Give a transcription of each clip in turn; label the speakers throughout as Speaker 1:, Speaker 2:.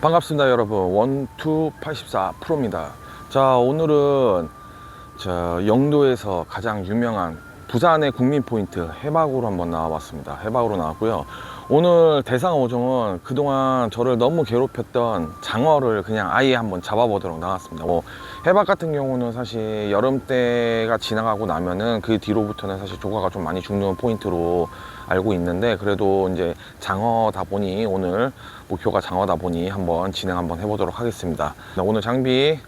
Speaker 1: 반갑습니다 여러분. 원투 84 프로입니다. 자 오늘은 저 영도에서 가장 유명한 부산의 국민 포인트 해박으로 한번 나와봤습니다. 해박으로 나왔고요 오늘 대상 오종은 그동안 저를 너무 괴롭혔던 장어를 그냥 아예 한번 잡아보도록 나왔습니다. 뭐 해박 같은 경우는 사실 여름 때가 지나가고 나면은 그 뒤로부터는 사실 조과가 좀 많이 죽는 포인트로 알고 있는데 그래도 이제 장어다 보니 오늘 목표가 장어다 보니 한번 진행 한번 해보도록 하겠습니다. 네, 오늘 장비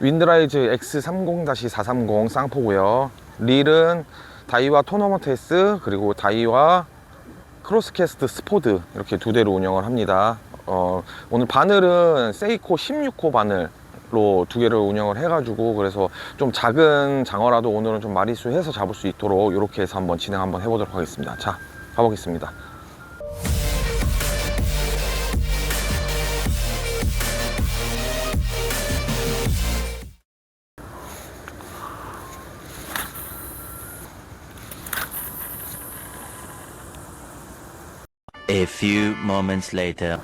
Speaker 1: 윈드라이즈 X30-430 쌍포고요. 릴은 다이와 토너먼트 S 그리고 다이와 크로스캐스트 스포드 이렇게 두 대로 운영을 합니다. 어, 오늘 바늘은 세이코 16호 바늘 로 두 개를 운영을 해가지고 그래서 좀 작은 장어라도 오늘은 좀 마리수 해서 잡을 수 있도록 이렇게 해서 한번 진행 한번 해보도록 하겠습니다. 자 가보겠습니다
Speaker 2: A few moments later.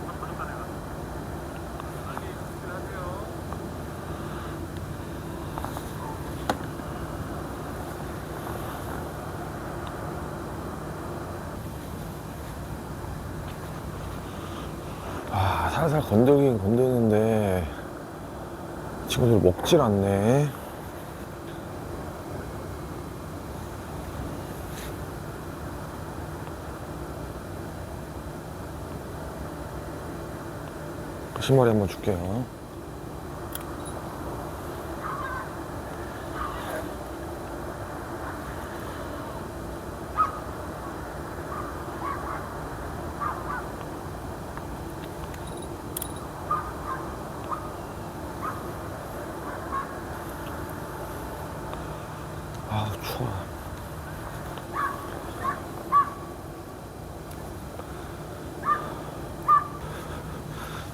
Speaker 1: 아, 살살 건들긴 건드는데 친구들 먹질 않네. 신발이 한번 줄게요.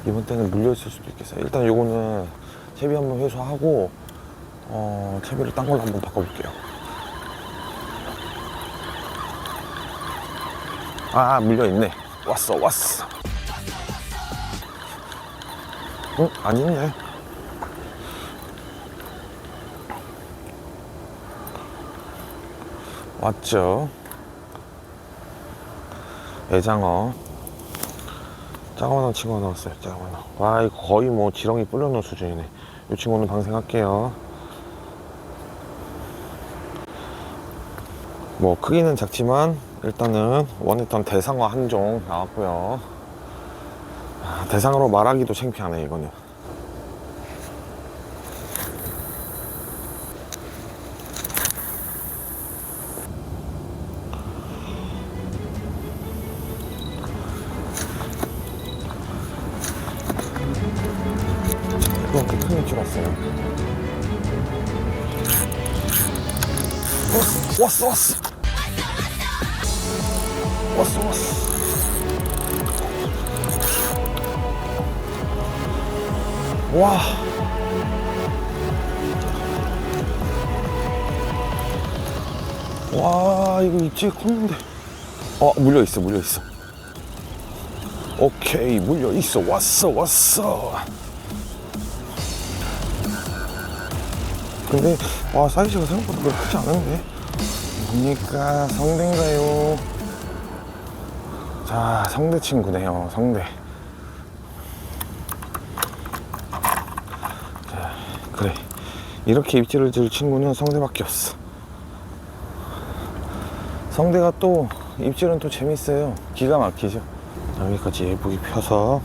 Speaker 1: 이번 때는 물려 있을 수도 있겠어요. 일단 요거는 채비 한번 회수하고 어 채비를 딴 걸로 한번 바꿔볼게요. 아 물려 있네. 왔어 왔어. 응? 안 있네. 왔죠. 애장어. 작은 친구가 나왔어요. 작은 와, 이거 거의 뭐 지렁이 불려놓은 수준이네. 이 친구는 방생할게요. 뭐 크기는 작지만 일단은 원했던 대상어 한 종 나왔고요. 아, 대상으로 말하기도 창피하네 이거는. 어, 왔어, 왔어. 왔어, 왔어. 와. 와, 이거 입질 컸는데. 어, 물려 있어, 물려 있어. 오케이, 물려 있어. 왔어, 왔어. 근데 와 사이즈가 생각보다 그렇게 크지 않은데 뭡니까 성대인가요? 자 성대 친구네요 성대. 자 그래. 이렇게 입질을 줄 친구는 성대밖에 없어. 성대가 또 입질은 또 재밌어요. 기가 막히죠? 자, 여기까지 예쁘게 펴서.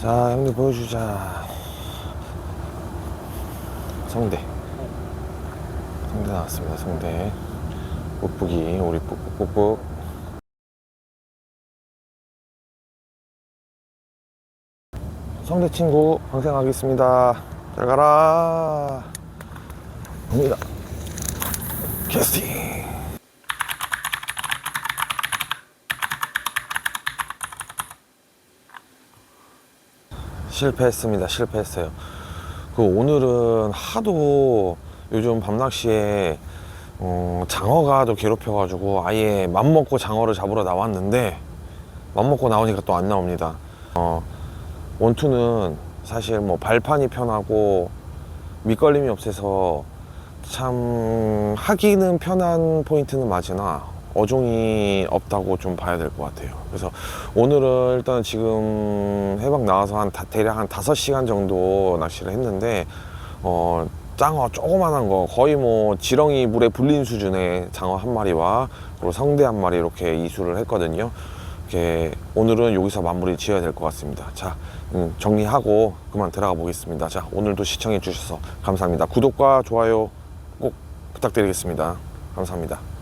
Speaker 1: 자 형님 보여주자 성대. 성대 나왔습니다 성대. 뽁뽁이 우리 뽁뽁뽁뽁 성대 친구 방생하겠습니다. 잘 가라. 봅니다. 캐스팅! 실패했습니다 실패했어요 그 오늘은 하도 요즘 밤낚시에 어, 장어가 또 괴롭혀가지고 아예 맘먹고 장어를 잡으러 나왔는데 맘먹고 나오니까 또 안 나옵니다. 어, 원투는 사실 뭐 발판이 편하고 밑걸림이 없어서 참 하기는 편한 포인트는 맞으나 어종이 없다고 좀 봐야 될 것 같아요. 그래서 오늘은 일단 지금 해박 나와서 한 다- 대략 한 5시간 정도 낚시를 했는데 어 짱어 조그만한 거 거의 뭐 지렁이 물에 불린 수준의 장어 한 마리와 그리고 성대 한 마리 이렇게 이수를 했거든요. 이렇게 오늘은 여기서 마무리 지어야 될 것 같습니다. 자, 음, 정리하고 그만 들어가 보겠습니다. 자, 오늘도 시청해 주셔서 감사합니다. 구독과 좋아요 꼭 부탁드리겠습니다. 감사합니다.